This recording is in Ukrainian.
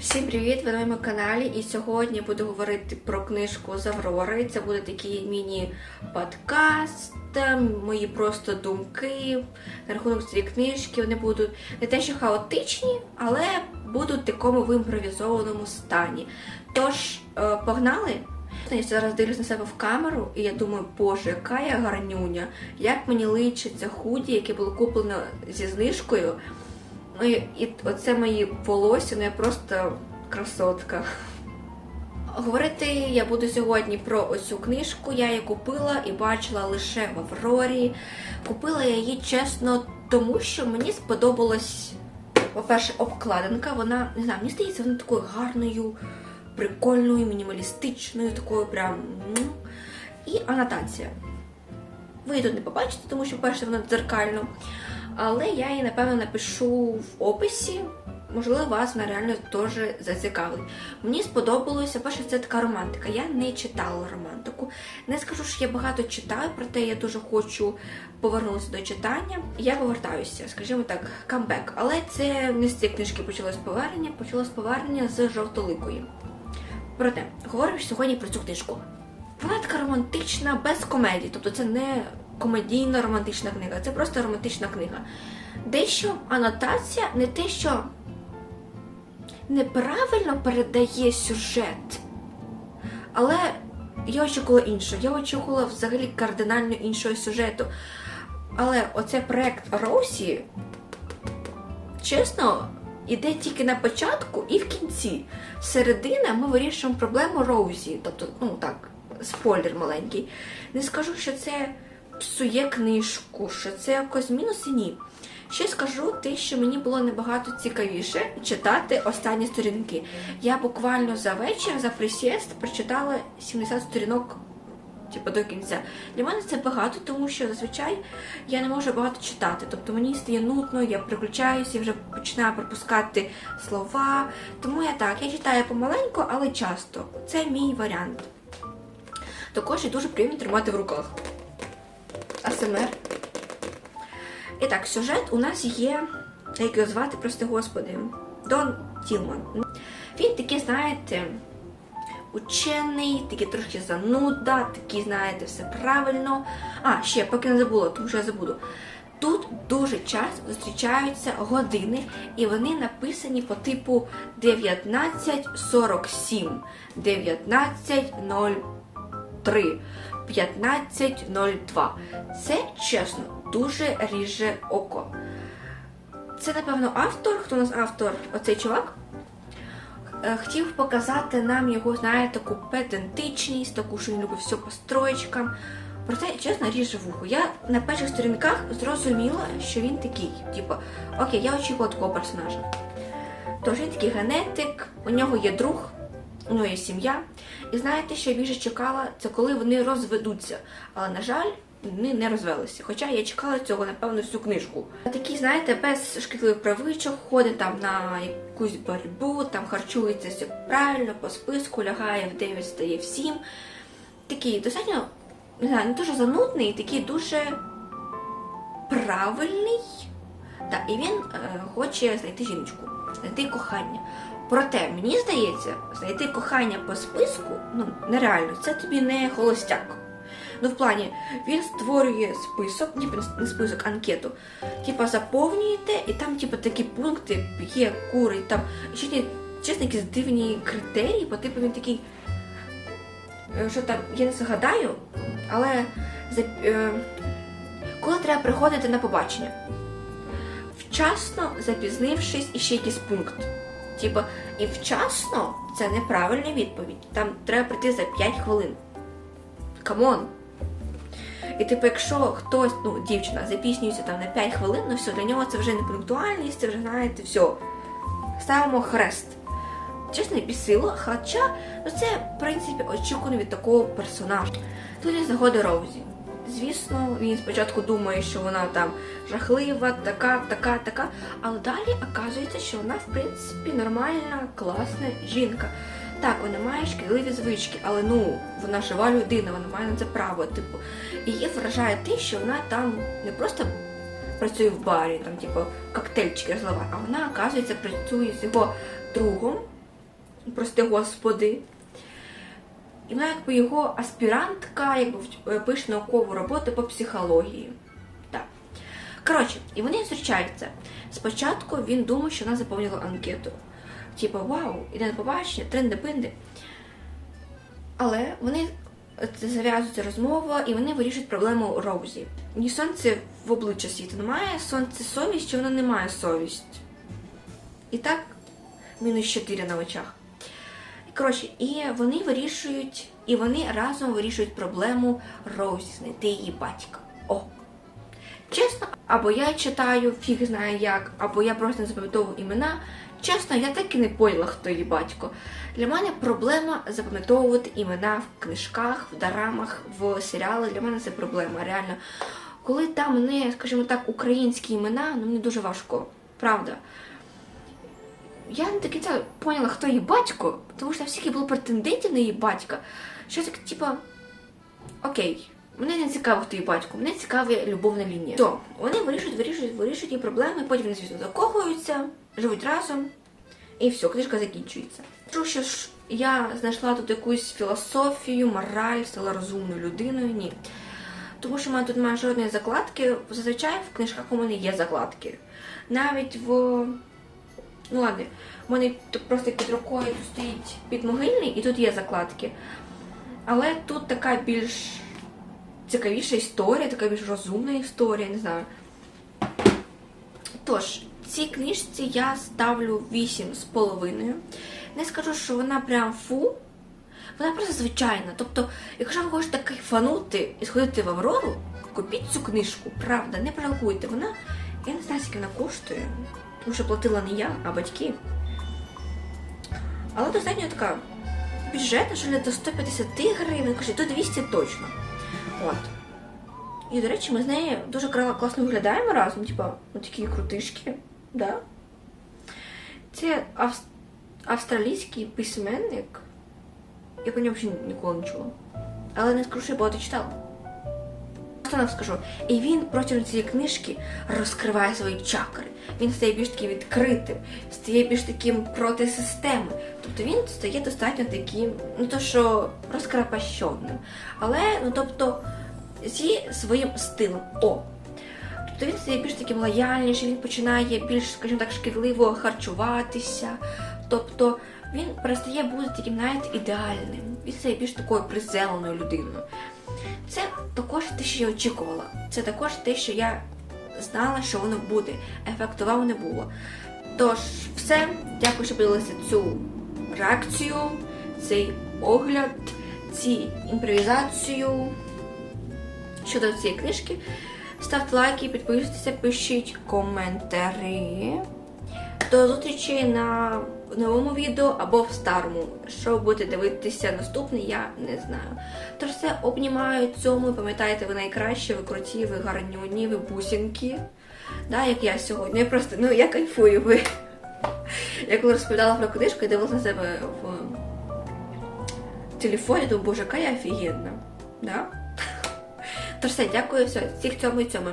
Всім привіт! Ви на моєму каналі. І сьогодні буду говорити про книжку з. Це буде такий міні-подкаст, мої просто думки на рахунок цієї книжки. Вони будуть не те, що хаотичні, але будуть в такому в імпровізованому стані. Тож, е, погнали! Я зараз дивлюсь на себе в камеру, і я думаю, боже, яка я гарнюня, як мені личиться худі, яке було куплено зі знижкою. Ну і, і оце мої волосся, ну я просто красотка. Говорити я буду сьогодні про оцю книжку. Я її купила і бачила лише в Аврорі. Купила я її чесно, тому що мені сподобалась, по-перше, обкладинка. Вона, не знаю, мені здається, вона такою гарною, прикольною, мінімалістичною, такою прям. І анотація. Ви її тут не побачите, тому що, перше, вона дзеркально. Але я її, напевно, напишу в описі. Можливо, вас вона реально теж зацікавить. Мені сподобалося, перше, це така романтика. Я не читала романтику. Не скажу, що я багато читаю, проте я дуже хочу повернутися до читання. Я повертаюся, скажімо так, камбек. Але це не з цієї книжки почалось повернення, почалось повернення з жовтоликої. Проте, говоримо сьогодні про цю книжку. Вона така романтична, без комедії. Тобто це не комедійна романтична книга, це просто романтична книга. Дещо анотація не те, що неправильно передає сюжет. Але я очікувала іншого. Я очікувала взагалі кардинально іншого сюжету. Але оцей проект Роусі, чесно, іде тільки на початку і в кінці. Середина ми вирішуємо проблему Роузі. Тобто, ну так, спойлер маленький. Не скажу, що це псує книжку, що це якось мінуси, ні. Ще скажу те, що мені було набагато цікавіше читати останні сторінки. Я буквально за вечір, за присіст, прочитала 70 сторінок типу, до кінця. Для мене це багато, тому що зазвичай я не можу багато читати. Тобто мені стає нудно, я приключаюся, я вже починаю пропускати слова. Тому я так, я читаю помаленьку, але часто. Це мій варіант. Також і дуже приємно тримати в руках. АСМР. І так, сюжет у нас є, як його звати, прости господи, Дон Тілман. Він такий, знаєте, учений, такий трошки зануда, такий, знаєте, все правильно. А, ще, поки не забула, тому що я забуду. Тут дуже часто зустрічаються години, і вони написані по типу 1947, 1903, 1502. Це чесно, дуже ріже око. Це, напевно, автор, хто у нас автор, оцей чувак, е, хотів показати нам його, знаєте, таку педантичність, таку, що він любить все по строчкам. Проте, чесно, ріже вухо. Я на перших сторінках зрозуміла, що він такий. Типу, окей, я очікувала такого персонажа. Тож він такий генетик, у нього є друг, у нього є сім'я. І знаєте, що я більше чекала, це коли вони розведуться. Але, на жаль, вони не розвелися. Хоча я чекала цього, напевно, всю книжку. Такий, знаєте, без шкідливих правичок, ходить там на якусь боротьбу, там харчується все правильно, по списку, лягає в 9, стає в 7. Такий достатньо, не знаю, не дуже занудний, такий дуже правильний. Так, і він е, хоче знайти жіночку, знайти кохання. Проте, мені здається, знайти кохання по списку ну, нереально. Це тобі не холостяк. Ну, в плані, він створює список, ніби не список, анкету. Типа заповнюєте, і там, типа, такі пункти є, кури, там ще чесно, якісь дивні критерії, по типу він такий. е, Що там, я не згадаю, але е, коли треба приходити на побачення? Вчасно запізнившись і ще якийсь пункт. Типа, і вчасно це неправильна відповідь. Там треба прийти за 5 хвилин. Камон. І типу, якщо хтось, ну, дівчина запізнюється там на 5 хвилин, ну все, для нього це вже не пунктуальність, це вже, знаєте, все. Ставимо хрест. Чесно, бісило, хоча ну, це, в принципі, очікувано від такого персонажа. Тут є загоди Роузі. Звісно, він спочатку думає, що вона там жахлива, така, така, така. Але далі оказується, що вона, в принципі, нормальна, класна жінка. Так, вона має шкідливі звички, але ну, вона жива людина, вона має на це право. Типу, її вражає те, що вона там не просто працює в барі, там, типу, коктейльчики розливає, а вона, оказується, працює з його другом, прости господи. І вона якби його аспірантка, якби пише наукову роботу по психології. Так. Коротше, і вони зустрічаються. Спочатку він думає, що вона заповнила анкету. Типу, вау, іде на побачення, тренди-пинди. Але вони це зав'язується розмова, і вони вирішують проблему Роузі. Ні сонце в обличчя світу немає, сонце совість, чи вона не має совість. І так, мінус 4 на очах. Коротше, і вони вирішують, і вони разом вирішують проблему Роузі, знайти її батька. О! Чесно, або я читаю, фіг знає як, або я просто не запам'ятовую імена. Чесно, я так і не поняла, хто її батько. Для мене проблема запам'ятовувати імена в книжках, в дорамах, в серіалах. Для мене це проблема, реально. Коли там не, скажімо так, українські імена, ну мені дуже важко, правда. Я не до кінця поняла, хто її батько, тому що стільки було претендентів на її батька. Що так, типа, окей, мене не цікаво, хто її батько, мене цікавить любовна лінія. То вони вирішують, вирішують, вирішують її проблеми, потім вони, звісно, закохуються, живуть разом, і все, книжка закінчується. Що ж я знайшла тут якусь філософію, мораль, стала розумною людиною. Ні. Тому що в мене тут немає жодної закладки. Зазвичай в книжках у мене є закладки. Навіть в Ну ладно, у мене просто під рукою тут стоїть підмогильний і тут є закладки. Але тут така більш цікавіша історія, така більш розумна історія, не знаю. Тож, цій книжці я ставлю 8 з половиною. Не скажу, що вона прям фу. Вона просто звичайна. Тобто, якщо ви хочете кайфанути і сходити в Аврору, купіть цю книжку, правда, не прорахуйте. Вона, я не знаю, скільки вона коштує, тому що платила не я, а батьки. Але достатньо така бюджетна, що до 150 гривень, каже, до 200 точно. От. І, до речі, ми з нею дуже класно виглядаємо разом, типа, от такі крутишки, да? Це ав- австралійський письменник. Я про нього взагалі ніколи не чула. Але не скажу, що я багато читала. Просто вам скажу. І він протягом цієї книжки розкриває свої чакри. Він стає більш таким відкритим, стає більш таким проти системи. Тобто він стає достатньо таким, ну то що розкрапащеним. Але, ну тобто, зі своїм стилем. О! Тобто він стає більш таким лояльнішим, він починає більш, скажімо так, шкідливо харчуватися. Тобто він перестає бути таким навіть ідеальним. Він стає більш такою приземленою людиною. Це також те, що я очікувала. Це також те, що я знала, що воно буде. Ефекту вам не було. Тож, все, дякую, що подивилися цю реакцію, цей огляд, ці імпровізацію щодо цієї книжки. Ставте лайки, підписуйтесь, пишіть коментарі. До зустрічі на новому відео або в старому. Що будете дивитися наступне, я не знаю. Тож все обнімаю цьому. Пам'ятайте, ви найкращі, ви круті, ви гарнюні, ви бусинки. Да, як я сьогодні. Я просто, ну я кайфую. Ви. Я коли розповідала про книжку, я дивилася на себе в телефоні, думаю, боже, яка я офігенна. Да? Тож все, дякую, все, всіх цьому і цьому.